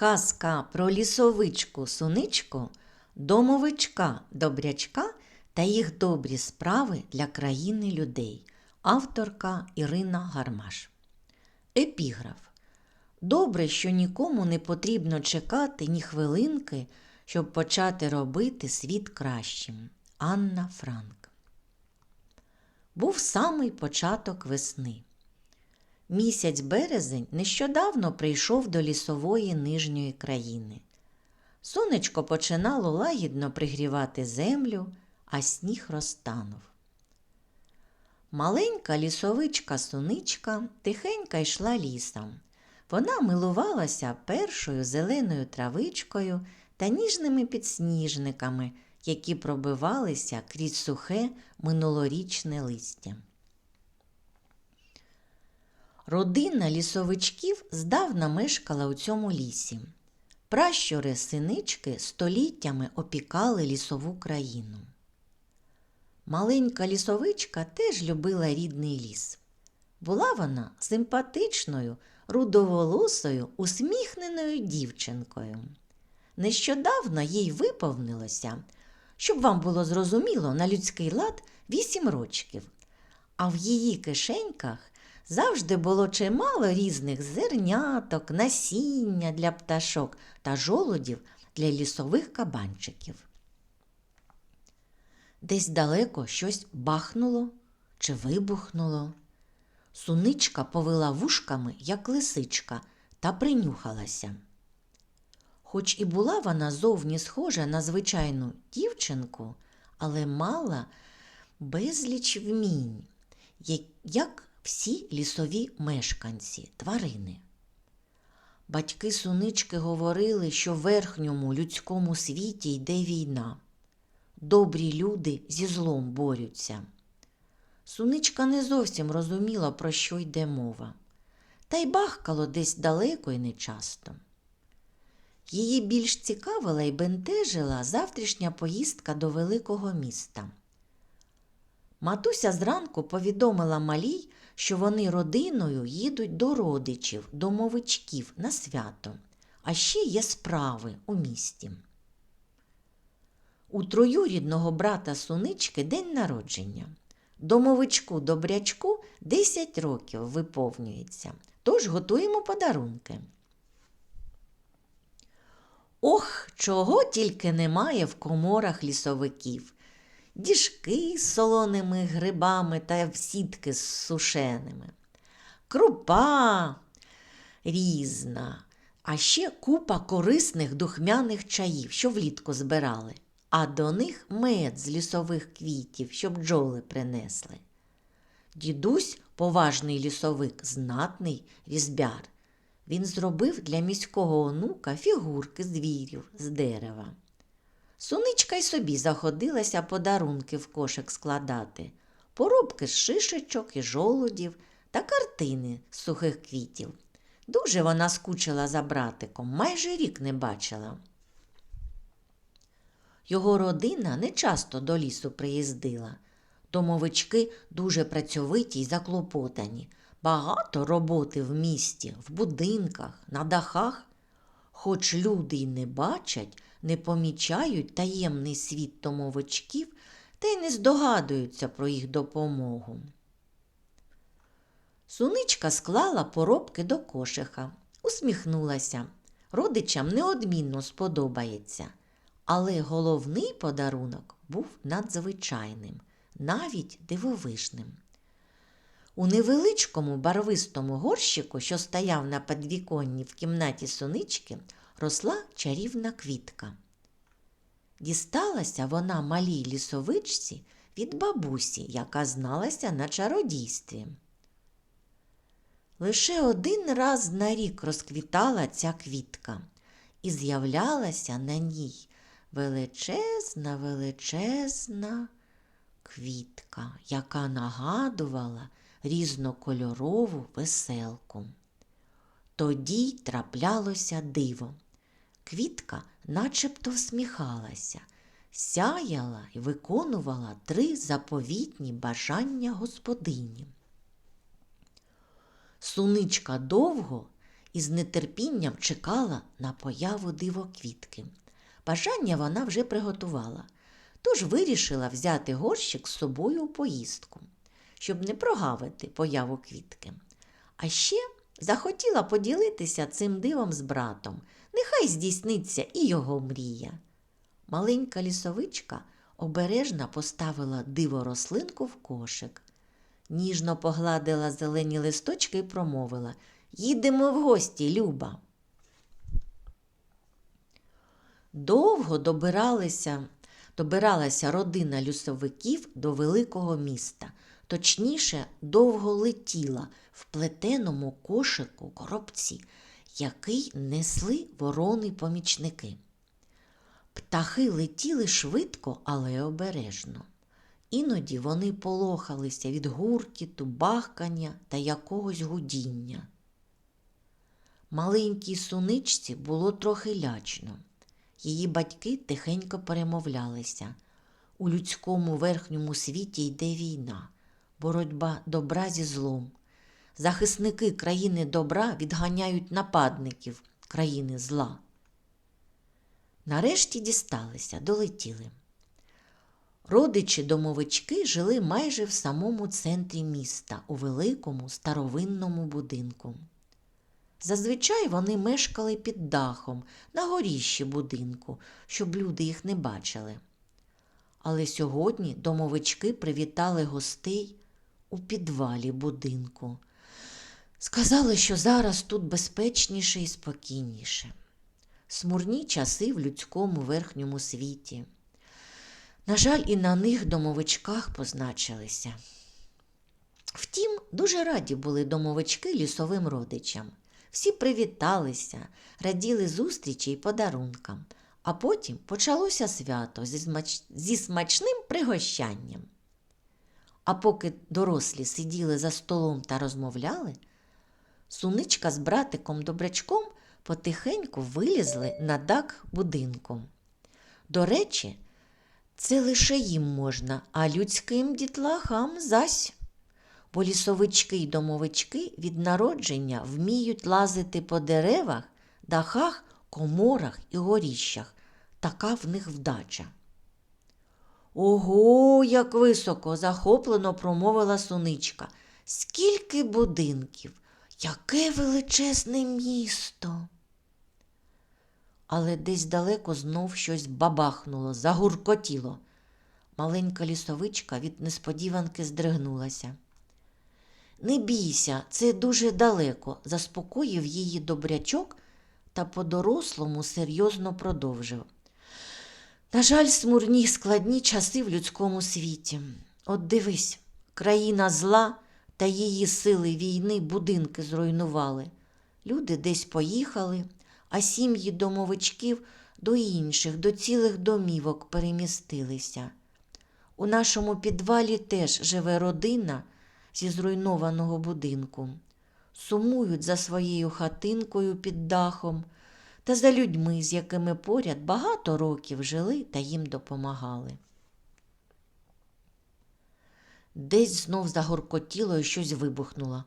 Казка про лісовичку суничку, домовичка добрячка та їх добрі справи для країни людей. Авторка Ірина Гармаш. Епіграф. Добре, що нікому не потрібно чекати ні хвилинки, щоб почати робити світ кращим. Анна Франк. Був самий початок весни. Місяць березень нещодавно прийшов до лісової нижньої країни. Сонечко починало лагідно пригрівати землю, а сніг розтанув. Маленька лісовичка суничка тихенько йшла лісом. Вона милувалася першою зеленою травичкою та ніжними підсніжниками, які пробивалися крізь сухе минулорічне листя. Родина лісовичків здавна мешкала у цьому лісі. Пращури синички століттями опікали лісову країну. Маленька лісовичка теж любила рідний ліс. Була вона симпатичною, рудоволосою, усміхненою дівчинкою. Нещодавно їй виповнилося, щоб вам було зрозуміло, на людський лад вісім рочків, а в її кишеньках завжди було чимало різних зерняток, насіння для пташок та жолудів для лісових кабанчиків. Десь далеко щось бахнуло чи вибухнуло. Суничка повела вушками, як лисичка, та принюхалася. Хоч і була вона зовні схожа на звичайну дівчинку, але мала безліч вмінь, як- всі лісові мешканці, тварини. Батьки сунички говорили, що в верхньому людському світі йде війна. Добрі люди зі злом борються. Суничка не зовсім розуміла, про що йде мова, та й бахкало десь далеко і нечасто. Її більш цікавила і бентежила завтрашня поїздка до великого міста. Матуся зранку повідомила малій, що вони родиною їдуть до родичів, домовичків на свято, а ще є справи у місті. У троюрідного брата сунички день народження. Домовичку добрячку 10 років виповнюється, тож готуємо подарунки. Ох, чого тільки немає в коморах лісовиків. Діжки з солоними грибами та сітки з сушеними. Крупа різна, а ще купа корисних духмяних чаїв, що влітку збирали, а до них мед з лісових квітів, щоб бджоли принесли. Дідусь, поважний лісовик, знатний різбяр. Він зробив для міського онука фігурки звірів з дерева. Суничка й собі заходилася подарунки в кошик складати, поробки з шишечок і жолудів та картини з сухих квітів. Дуже вона скучила за братиком, майже рік не бачила. Його родина не часто до лісу приїздила. Домовички дуже працьовиті й заклопотані. Багато роботи в місті, в будинках, на дахах. Хоч люди й не бачать, не помічають таємний світ домовичків та й не здогадуються про їх допомогу. Суничка склала поробки до кошиха, усміхнулася. Родичам неодмінно сподобається. Але головний подарунок був надзвичайним, навіть дивовижним. У невеличкому барвистому горщику, що стояв на підвіконні в кімнаті сунички, росла чарівна квітка. Дісталася вона малій лісовичці від бабусі, яка зналася на чародійстві. Лише один раз на рік розквітала ця квітка, і з'являлася на ній величезна, величезна квітка, яка нагадувала різнокольорову веселку. Тоді й траплялося диво. Квітка начебто всміхалася, сяяла і виконувала три заповітні бажання господині. Суничка довго і з нетерпінням чекала на появу дивоквітки. Бажання вона вже приготувала, тож вирішила взяти горщик з собою у поїздку, щоб не прогавити появу квітки. А ще захотіла поділитися цим дивом з братом. Нехай здійсниться і його мрія. Маленька лісовичка обережно поставила диво рослинку в кошик, ніжно погладила зелені листочки і промовила Їдемо в гості, Люба. Довго добиралися, добиралася родина лісовиків до великого міста, точніше, довго летіла в плетеному кошику коробці, який несли ворони-помічники. Птахи летіли швидко, але обережно. Іноді вони полохалися від гуркіту, бахкання та якогось гудіння. Маленькій суничці було трохи лячно. Її батьки тихенько перемовлялися. У людському верхньому світі йде війна, боротьба добра зі злом. Захисники країни добра відганяють нападників країни зла. Нарешті дісталися, долетіли. Родичі домовички жили майже в самому центрі міста, у великому старовинному будинку. Зазвичай вони мешкали під дахом на горіщі будинку, щоб люди їх не бачили. Але сьогодні домовички привітали гостей у підвалі будинку. Сказали, що зараз тут безпечніше і спокійніше. Смурні часи в людському верхньому світі. На жаль, і на них домовичках позначилися. Втім, дуже раді були домовички лісовим родичам. Всі привіталися, раділи зустрічі й подарункам, а потім почалося свято зі, смач... зі смачним пригощанням. А поки дорослі сиділи за столом та розмовляли, суничка з братиком добрячком потихеньку вилізли на дах будинку. До речі, це лише їм можна, а людським дітлахам зась. Бо лісовички й домовички від народження вміють лазити по деревах, дахах, коморах і горіщах. Така в них вдача. Ого, як високо, захоплено промовила суничка. Скільки будинків, яке величезне місто. Але десь далеко знов щось бабахнуло, загуркотіло. Маленька лісовичка від несподіванки здригнулася. Не бійся, це дуже далеко, заспокоїв її добрячок та по-дорослому серйозно продовжив. На жаль, смурні складні часи в людському світі. От дивись, країна зла та її сили війни будинки зруйнували. Люди десь поїхали, а сім'ї домовичків до інших, до цілих домівок перемістилися. У нашому підвалі теж живе родина зі зруйнованого будинку, сумують за своєю хатинкою під дахом та за людьми, з якими поряд багато років жили та їм допомагали. Десь знов загоркотіло і щось вибухнуло.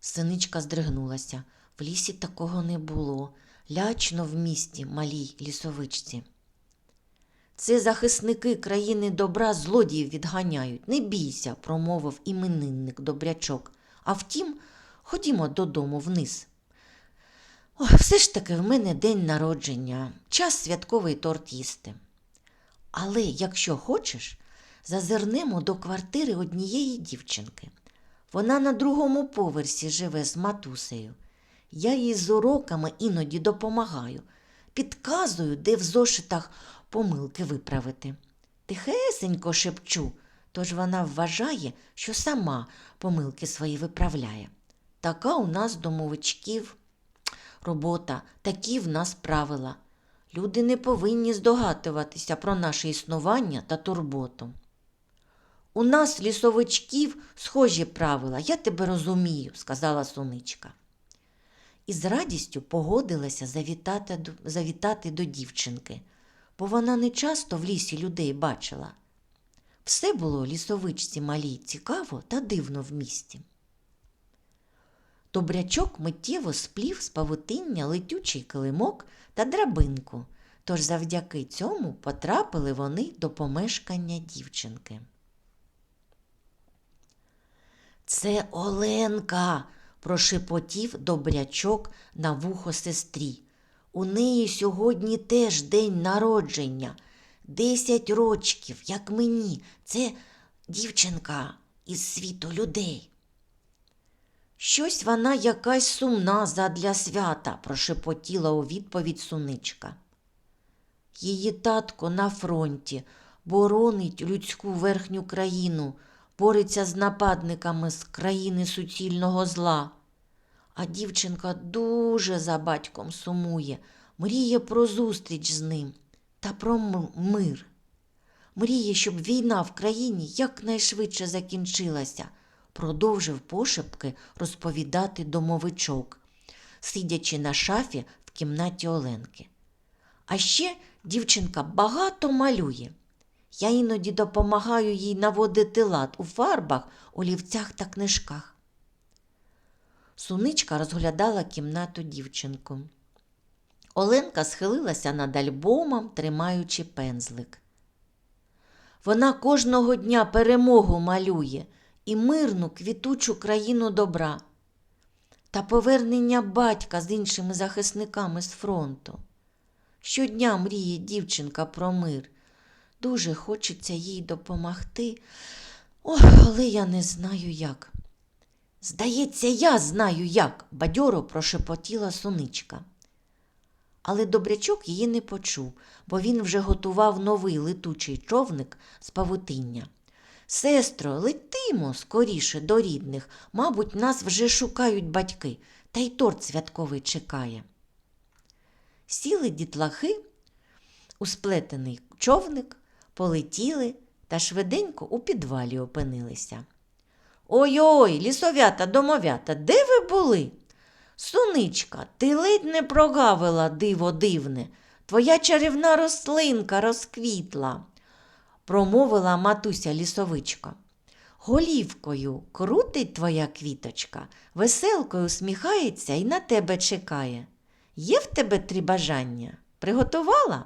Синичка здригнулася. В лісі такого не було. Лячно в місті малій лісовичці. Це захисники країни добра злодіїв відганяють. Не бійся, промовив іменинник добрячок. А втім, ходімо додому вниз. Ой, все ж таки в мене день народження, час святковий торт їсти. Але якщо хочеш, зазирнемо до квартири однієї дівчинки. Вона на другому поверсі живе з матусею. Я їй з уроками іноді допомагаю, підказую, де в зошитах помилки виправити. Тихесенько шепчу, тож вона вважає, що сама помилки свої виправляє. Така у нас домовичків робота, такі в нас правила. Люди не повинні здогадуватися про наше існування та турботу. У нас, лісовичків, схожі правила, я тебе розумію, сказала суничка. І з радістю погодилася завітати, завітати до дівчинки, бо вона не часто в лісі людей бачила. Все було лісовичці малій цікаво та дивно в місті. Добрячок миттєво сплів з павутиння летючий килимок та драбинку, тож завдяки цьому потрапили вони до помешкання дівчинки. Це Оленка, прошепотів добрячок на вухо сестрі. У неї сьогодні теж день народження. Десять рочків, як мені. Це дівчинка із світу людей. Щось вона якась сумна задля свята, прошепотіла у відповідь суничка. Її татко на фронті боронить людську верхню країну, бореться з нападниками з країни суцільного зла. А дівчинка дуже за батьком сумує, мріє про зустріч з ним та про мир. Мріє, щоб війна в країні якнайшвидше закінчилася, продовжив пошепки розповідати домовичок, сидячи на шафі в кімнаті Оленки. А ще дівчинка багато малює. Я іноді допомагаю їй наводити лад у фарбах, олівцях та книжках. Суничка розглядала кімнату дівчинку. Оленка схилилася над альбомом, тримаючи пензлик. Вона кожного дня перемогу малює і мирну квітучу країну добра та повернення батька з іншими захисниками з фронту. Щодня мріє дівчинка про мир. Дуже хочеться їй допомогти. Ох, але я не знаю як. Здається, я знаю як, бадьоро прошепотіла суничка. Але добрячок її не почув, бо він вже готував новий летучий човник з павутиння. Сестро, летимо скоріше до рідних, мабуть, нас вже шукають батьки, та й торт святковий чекає. Сіли дітлахи у сплетений човник, полетіли та швиденько у підвалі опинилися. Ой-ой, лісовята, домовята, де ви були? Суничка, ти ледь не прогавила диво дивне, твоя чарівна рослинка розквітла, промовила матуся лісовичка. Голівкою крутить твоя квіточка, веселкою усміхається і на тебе чекає. Є в тебе три бажання? Приготувала?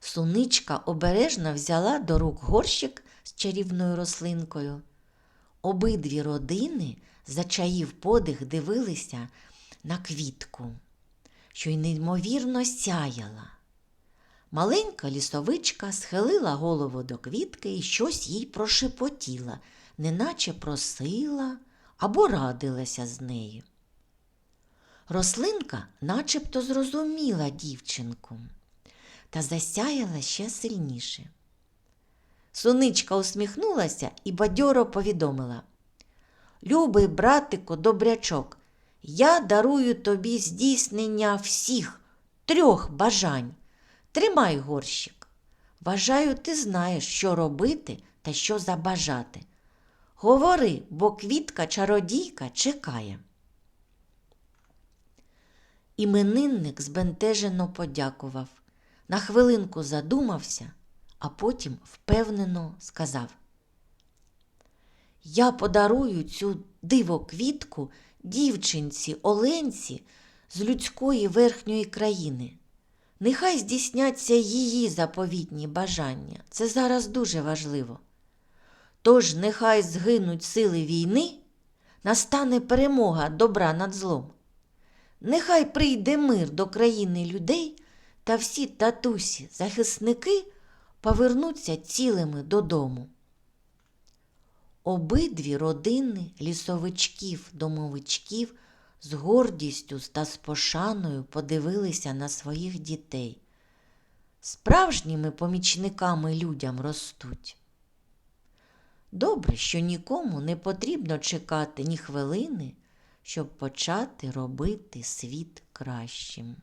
Суничка обережно взяла до рук горщик з чарівною рослинкою. Обидві родини, зачаїв подих, дивилися на квітку, що й неймовірно сяяла. Маленька лісовичка схилила голову до квітки і щось їй прошепотіла, неначе просила або радилася з нею. Рослинка начебто зрозуміла дівчинку та засяяла ще сильніше. Суничка усміхнулася і бадьоро повідомила Любий братику, добрячок, я дарую тобі здійснення всіх трьох бажань. Тримай горщик. Вважаю, ти знаєш, що робити та що забажати. Говори, бо квітка чародійка чекає. Іменинник збентежено подякував, на хвилинку задумався, а потім впевнено сказав: Я подарую цю диво квітку дівчинці Оленці з людської верхньої країни. Нехай здійсняться її заповітні бажання. Це зараз дуже важливо. Тож нехай згинуть сили війни, настане перемога добра над злом. Нехай прийде мир до країни людей, та всі татусі, захисники повернуться цілими додому. Обидві родини лісовичків, домовичків з гордістю та з пошаною подивилися на своїх дітей. Справжніми помічниками людям ростуть. Добре, що нікому не потрібно чекати ні хвилини, щоб почати робити світ кращим.